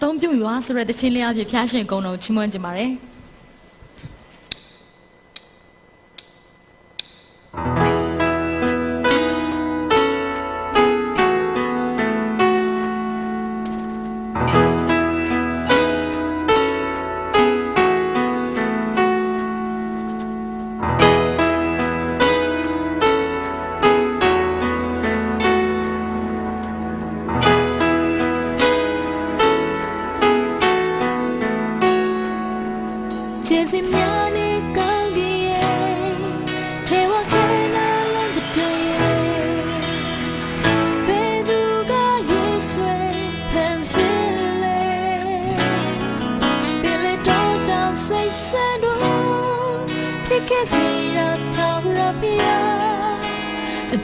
အသုံးပြုရွာဆိုတဲ့တခြင်းလေးအဖြစ်ဖျားရှင်ကုံတော်ချီးမွမ်းကြပါတယ်။ ကျေးဇူးများနဲ့ကောင်းကင်ရဲ့ထေဝကနာလန်တဲ့ဘယ်သူကယေဆွေဖန်ဆင်းလဲဘယ်လိုတော့တောင်းစိတ်ဆန်တော့ Take a seat up top of your the